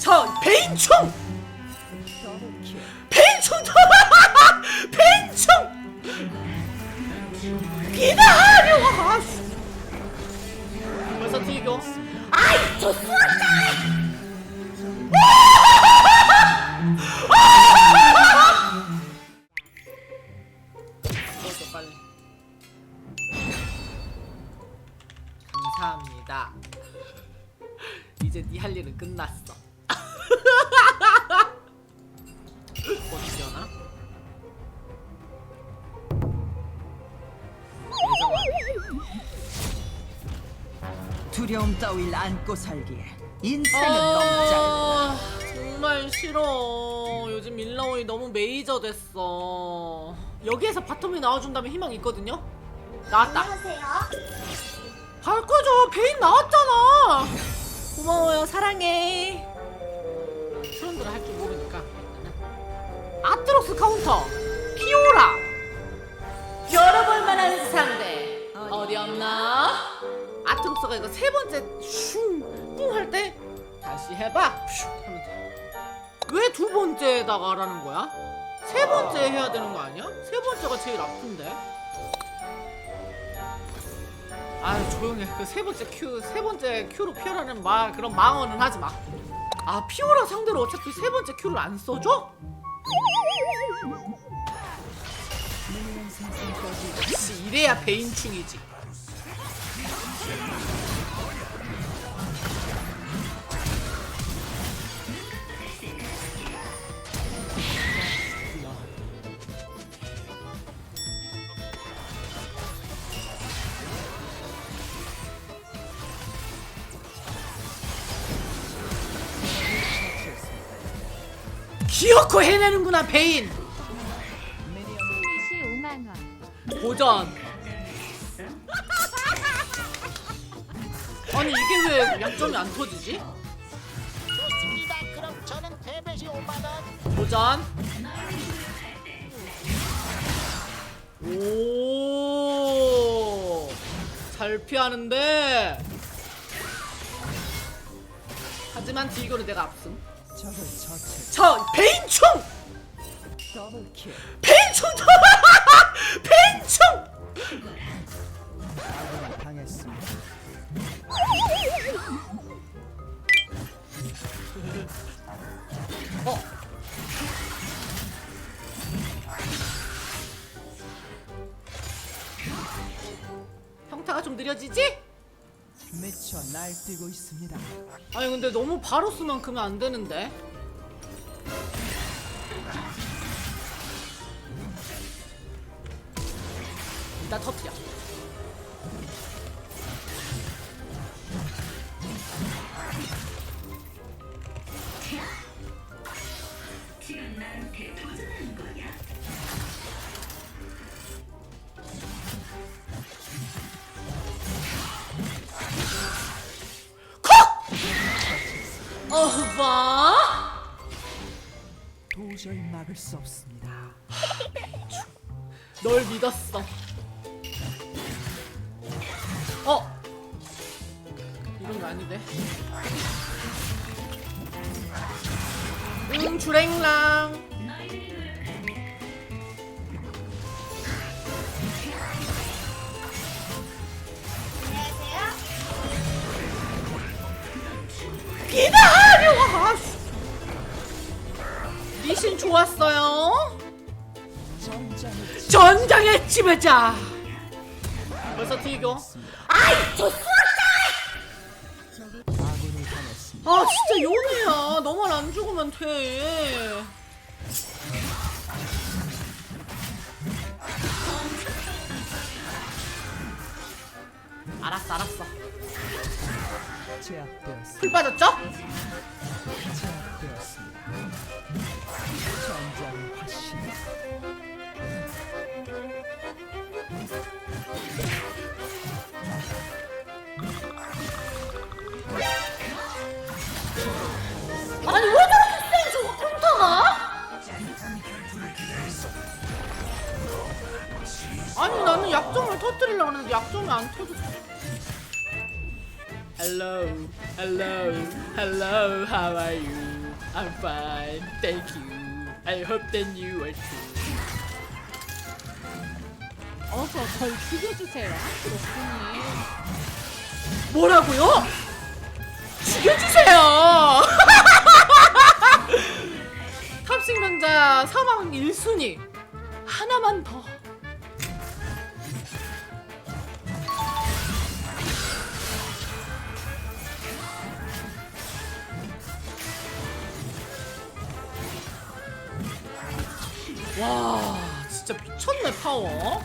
저 베인충! 베인충! 베인충! 기다려. 벌써 튀겨. 아이 좋습니다 두려움 따위를 안고 살기에 인생은 너무 짧아. 아 정말 싫어. 요즘 일라오이 너무 메이저 됐어. 여기에서 바텀이 나와준다면 희망이 있거든요? 나왔다. 안녕하세요. 바꿔줘 베인 나왔잖아. 고마워요. 사랑해. 사람들은 할 줄 모르니까. 아트록스 카운터. 피오라. 열어볼 만한 상대. 어디 없나 아트록스가 이거 세 번째 슝뿡할 때 다시 해봐 슝 하면 돼왜 두 번째에다가 하라는 거야 세 번째 해야 되는 거 아니야 세 번째가 제일 아픈데 아유 조용해 그세 번째 큐 세 번째 큐로 피어라는 말 그런 망언은 하지 마. 아 피오라 상대로 어차피 세 번째 큐를 안 써줘? 역시 이래야 베인충이지. 기어코 해내는구나 베인. 승리시 5만 원. 도전. 아니 이게 왜 약점이 안 터지지? 좋습니다. 그럼 저는 패배시 5만 원. 도전. 오. 잘 피하는데. 하지만 딜교는 내가 앞승. 저 베인충! 베인충! 베인충! 어. 평타가 좀 느려지지? 미쳐 날뛰고 있습니다. 아니 근데 너무 바로 쓰만큼은 안 되는데. 일단 터트려. 어, 봐. 도저히 막을 수 없습니다. 널 믿었어. 어? 이건 거 아닌데? 응, 주랭랑. 리신 좋았어요. 전장의 지배자. 벌써 튀겨. 아이, 당했습니다. 아 진짜 연애야 너만 안 죽으면 돼 알았어 알았어. 풀 빠졌죠? 아니 나는 약점을 터뜨리려고 했는데 약점이 안 터졌어 Hello, hello, hello. How are you? I'm fine, thank you. I hope that you are too. 어서 절 죽여주세요. 그렇군요. 뭐라고요? 죽여주세요. 탑승명자 사망 1순위 하나만 더. 와 진짜 미쳤네 파워.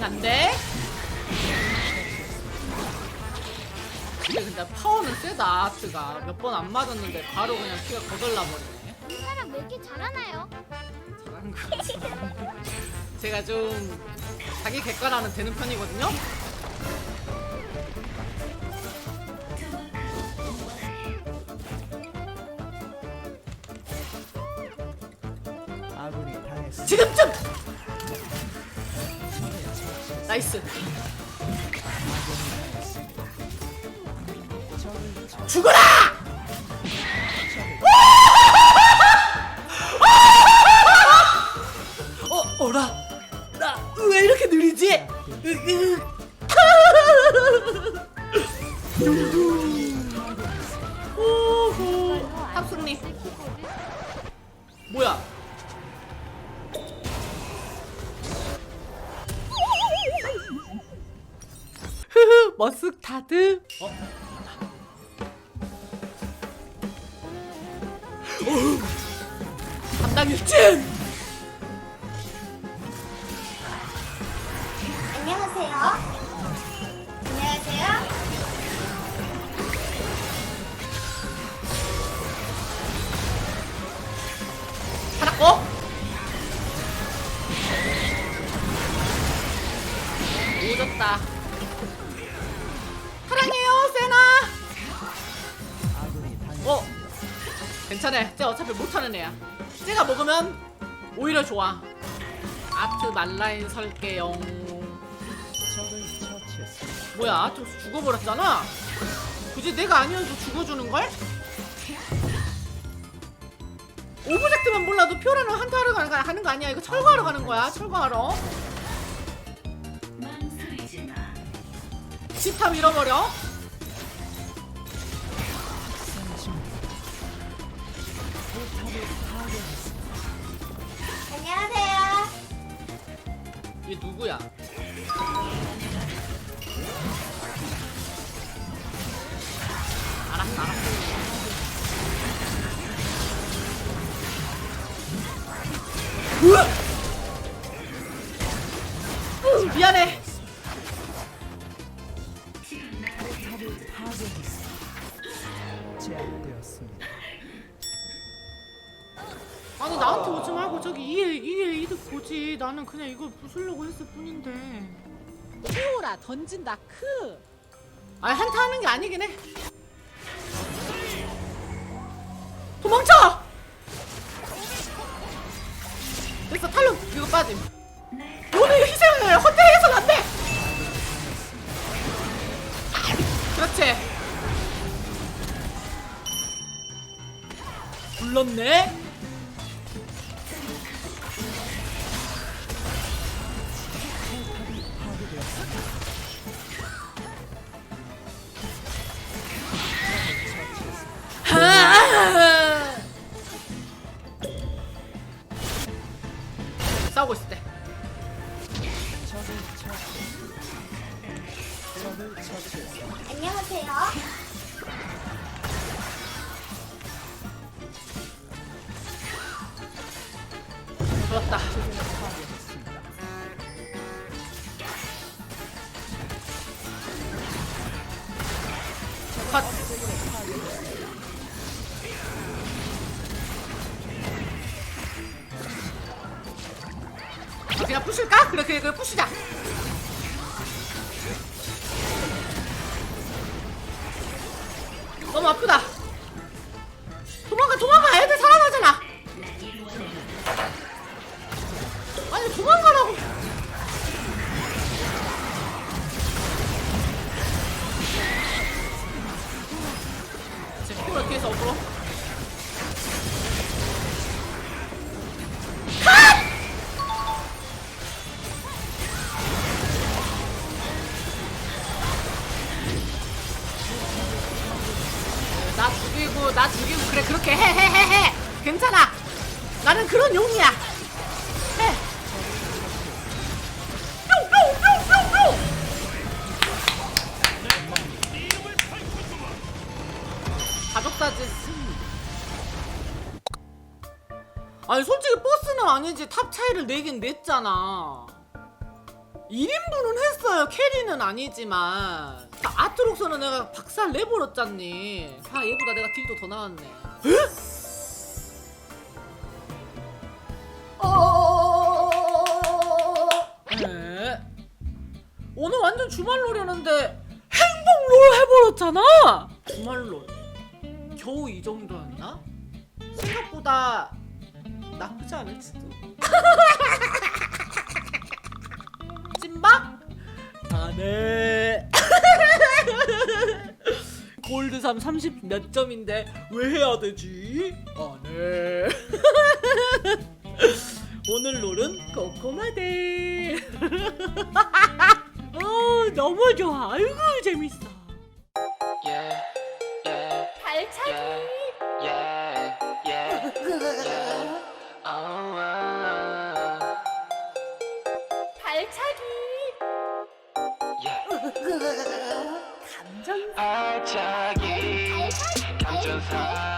안돼? 근데 파워는 세다 아트가. 몇 번 안 맞았는데 바로 그냥 피가 거덜나 버리네 이 사람 왜 이렇게 잘하나요? 잘하는 거지. 제가 좀 자기 객관화는 되는 편이거든요. 아군이 당했습니다. 지금쯤. 나이스. 죽어라! 오호. 탑승리. 뭐야? 흐흐 머스타드 어? 담당 일진 어차피 못하는 애야. 쟤가 먹으면 오히려 좋아. 아트 말라인 설계용. 뭐야 아트 죽어버렸잖아. 굳이 내가 아니어도 죽어주는걸? 오브젝트만 몰라도 표라는 한타하러 가는 거, 하는 거 아니야? 이거 철거하러 가는 거야 철거하러. 집탑 잃어버려 안녕하세요. 얘 누구야? 알았어 알았어 으악! 으, 미안해 나는 그냥 이걸 부수려고 했을 뿐인데. 키오라 던진다 크. 아니 한타 하는 게 아니긴 해. 도망쳐! 됐어 탈론 이거 빠짐. 오늘 희생을 헛되이 해서는 안돼! 그렇지. 불렀네 안녕하세요. 불렀다 컷 아, 그냥 부실까? 그래 그래 그래 부시자 너무 아프다. 도망가 도망가 애들 살아나잖아. 아니 도망가라고. 지금 피부를 뒤에서. 나 아니지 탑 차이를 내긴 냈잖아 1인분은 했어요 캐리는 아니지만 자, 아트록스는 내가 박살 내버렸잖니 아 얘보다 내가 딜도 더 나왔네 에? 에? 오늘 완전 주말롤이었는데 행복롤 해버렸잖아 주말롤 겨우 이 정도였나? 생각보다 나쁘지 않을지도. 찐박? 안해 골드3 30 몇 점인데 왜 해야 되지? 안해 오늘 롤은 꼬꼬마대. 어 너무 좋아. 아이고 재밌어. 발차기. 발차기. yeah. 감정. 발차기, 감정사,